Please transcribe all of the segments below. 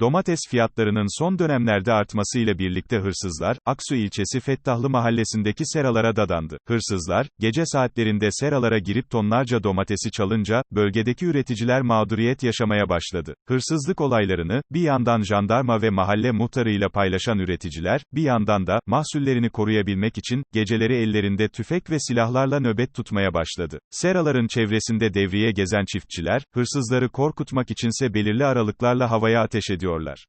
Domates fiyatlarının son dönemlerde artmasıyla birlikte hırsızlar, Aksu ilçesi Fettahlı mahallesindeki seralara dadandı. Hırsızlar, gece saatlerinde seralara girip tonlarca domatesi çalınca, bölgedeki üreticiler mağduriyet yaşamaya başladı. Hırsızlık olaylarını, bir yandan jandarma ve mahalle muhtarıyla paylaşan üreticiler, bir yandan da, mahsullerini koruyabilmek için, geceleri ellerinde tüfek ve silahlarla nöbet tutmaya başladı. Seraların çevresinde devriye gezen çiftçiler, hırsızları korkutmak içinse belirli aralıklarla havaya ateş ediyorlar.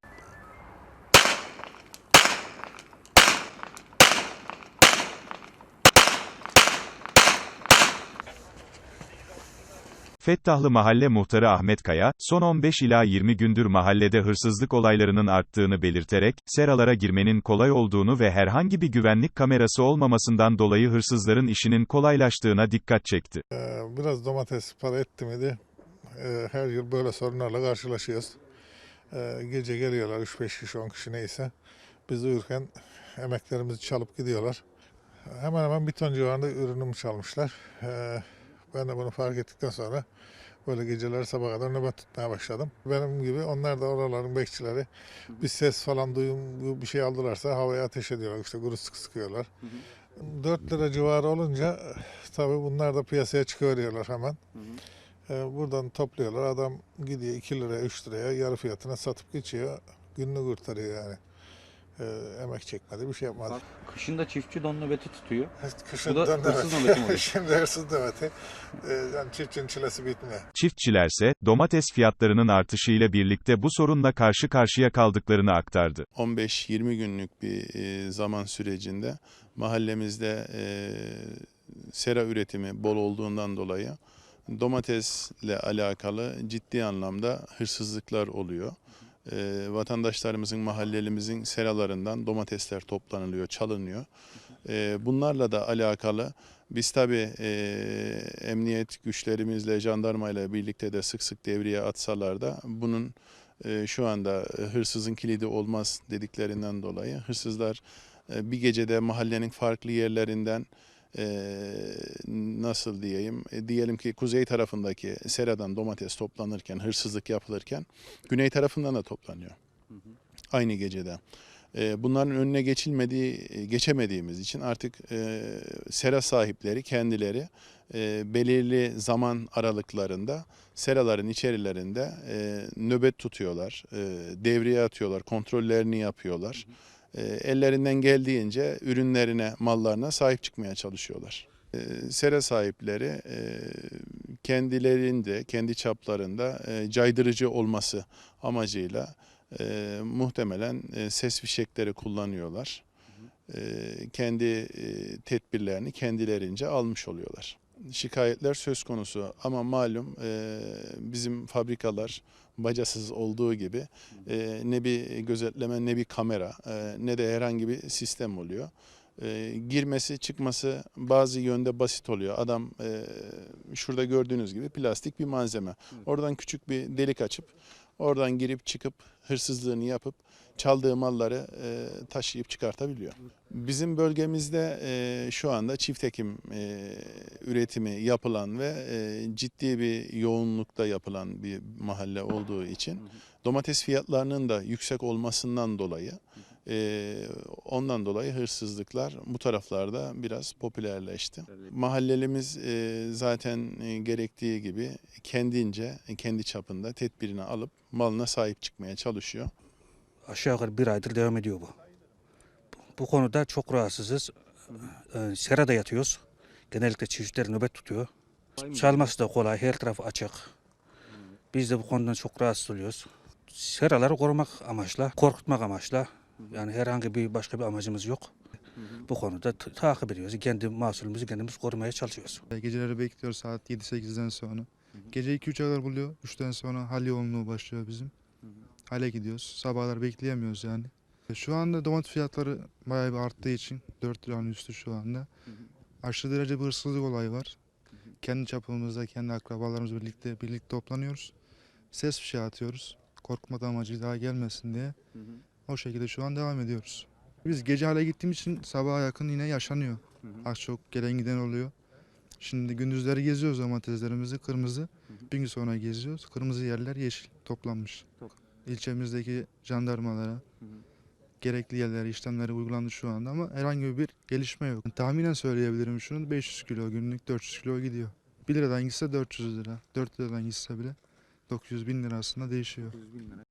Fettahlı Mahalle Muhtarı Ahmet Kaya, son 15 ila 20 gündür mahallede hırsızlık olaylarının arttığını belirterek, seralara girmenin kolay olduğunu ve herhangi bir güvenlik kamerası olmamasından dolayı hırsızların işinin kolaylaştığına dikkat çekti. Ee, Biraz domates para etti miydi? Ee, Her yıl böyle sorunlarla karşılaşıyoruz. Ee, Gece geliyorlar 3-5 kişi 10 kişi neyse. Biz uyurken emeklerimizi çalıp gidiyorlar. Hemen hemen bir ton civarında ürünümü çalmışlar. Ee, Ben de bunu fark ettikten sonra böyle geceleri sabaha kadar nöbet tutmaya başladım. Benim gibi onlar da oraların bekçileri bir ses falan duyum bir şey aldılarsa havaya ateş ediyorlar. İşte kuru sıkı sıkıyorlar. 4 lira civarı olunca tabii bunlar da piyasaya çıkıveriyorlar hemen. Ee, buradan topluyorlar. Adam gidiyor 2 liraya 3 liraya yarı fiyatına satıp geçiyor. Gününü kurtarıyor yani. Ee, emek çekmedi bir şey yapmadı. Bak, kışında çiftçi don nöbeti tutuyor. Kışın Bu da döndü. hırsız nöbeti mi oluyor? Şimdi hırsız nöbeti. Ee, yani çiftçinin çilesi bitmiyor. Çiftçilerse, domates fiyatlarının artışıyla birlikte bu sorunla karşı karşıya kaldıklarını aktardı. 15-20 günlük bir e, zaman sürecinde mahallemizde e, sera üretimi bol olduğundan dolayı domatesle alakalı ciddi anlamda hırsızlıklar oluyor. E, vatandaşlarımızın, mahallelimizin seralarından domatesler toplanılıyor, çalınıyor. E, bunlarla da alakalı biz tabii e, emniyet güçlerimizle, jandarmayla birlikte de sık sık devriye atsalar da bunun e, şu anda e, hırsızın kilidi olmaz dediklerinden dolayı hırsızlar e, bir gecede mahallenin farklı yerlerinden e, nasıl diyeyim e, diyelim ki kuzey tarafındaki seradan domates toplanırken hırsızlık yapılırken güney tarafından da toplanıyor. Aynı gecede. E, Bunların önüne geçilmediği, e, geçemediğimiz için artık e, sera sahipleri kendileri e, belirli zaman aralıklarında seraların içerilerinde e, nöbet tutuyorlar, e, devriye atıyorlar, kontrollerini yapıyorlar. E, ellerinden geldiğince ürünlerine, mallarına sahip çıkmaya çalışıyorlar. E, sera sahipleri e, kendilerinde, kendi çaplarında e, caydırıcı olması amacıyla e, muhtemelen ses fişekleri kullanıyorlar. Kendi e, tedbirlerini kendilerince almış oluyorlar. Şikayetler söz konusu ama malum e, bizim fabrikalar bacasız olduğu gibi e, ne bir gözetleme ne bir kamera e, ne de herhangi bir sistem oluyor. E, girmesi çıkması bazı yönde basit oluyor. Adam e, şurada gördüğünüz gibi plastik bir malzeme. Oradan küçük bir delik açıp oradan girip çıkıp hırsızlığını yapıp çaldığı malları e, taşıyıp çıkartabiliyor. Bizim bölgemizde e, şu anda çift ekim e, üretimi yapılan ve e, ciddi bir yoğunlukta yapılan bir mahalle olduğu için domates fiyatlarının da yüksek olmasından dolayı e, ondan dolayı hırsızlıklar bu taraflarda biraz popülerleşti. Mahallelimiz e, zaten e, gerektiği gibi kendince, kendi çapında tedbirini alıp malına sahip çıkmaya çalışıyor. aşağı yukarı bir aydır devam ediyor bu. Bu konuda çok rahatsızız. Ee, serada yatıyoruz. Genellikle çiftçiler nöbet tutuyor. Çalması da kolay, her taraf açık. Biz de bu konudan çok rahatsız oluyoruz. Seraları korumak amaçla, korkutmak amaçla. Yani herhangi bir başka bir amacımız yok. Bu konuda takip ediyoruz. Kendi mahsulümüzü kendimiz korumaya çalışıyoruz. Geceleri bekliyoruz saat 7-8'den sonra. Gece 2-3'e kadar buluyor. 3'ten sonra hal yoğunluğu başlıyor bizim. Hale gidiyoruz. Sabahlar bekleyemiyoruz yani. Şu anda domates fiyatları bayağı bir arttığı için 4 liranın üstü şu anda. Aşırı derece bir hırsızlık olayı var. Kendi çapımızda, kendi akrabalarımızla birlikte birlikte toplanıyoruz. Ses fişeği atıyoruz. Korkutma amacı daha gelmesin diye. O şekilde şu an devam ediyoruz. Biz gece hale gittiğimiz için sabaha yakın yine yaşanıyor. Hı hı. Az çok gelen giden oluyor. Şimdi gündüzleri geziyoruz domateslerimizi kırmızı. Hı hı. Bir gün sonra geziyoruz. Kırmızı yerler yeşil toplanmış. Top. İlçemizdeki jandarmalara hı hı. gerekli yerlere işlemleri uygulandı şu anda ama herhangi bir gelişme yok. Yani tahminen söyleyebilirim şunu 500 kilo günlük 400 kilo gidiyor. 1 liradan gitse 400 lira. 4 liradan gitse bile 900 bin lira aslında değişiyor. 900 bin lira.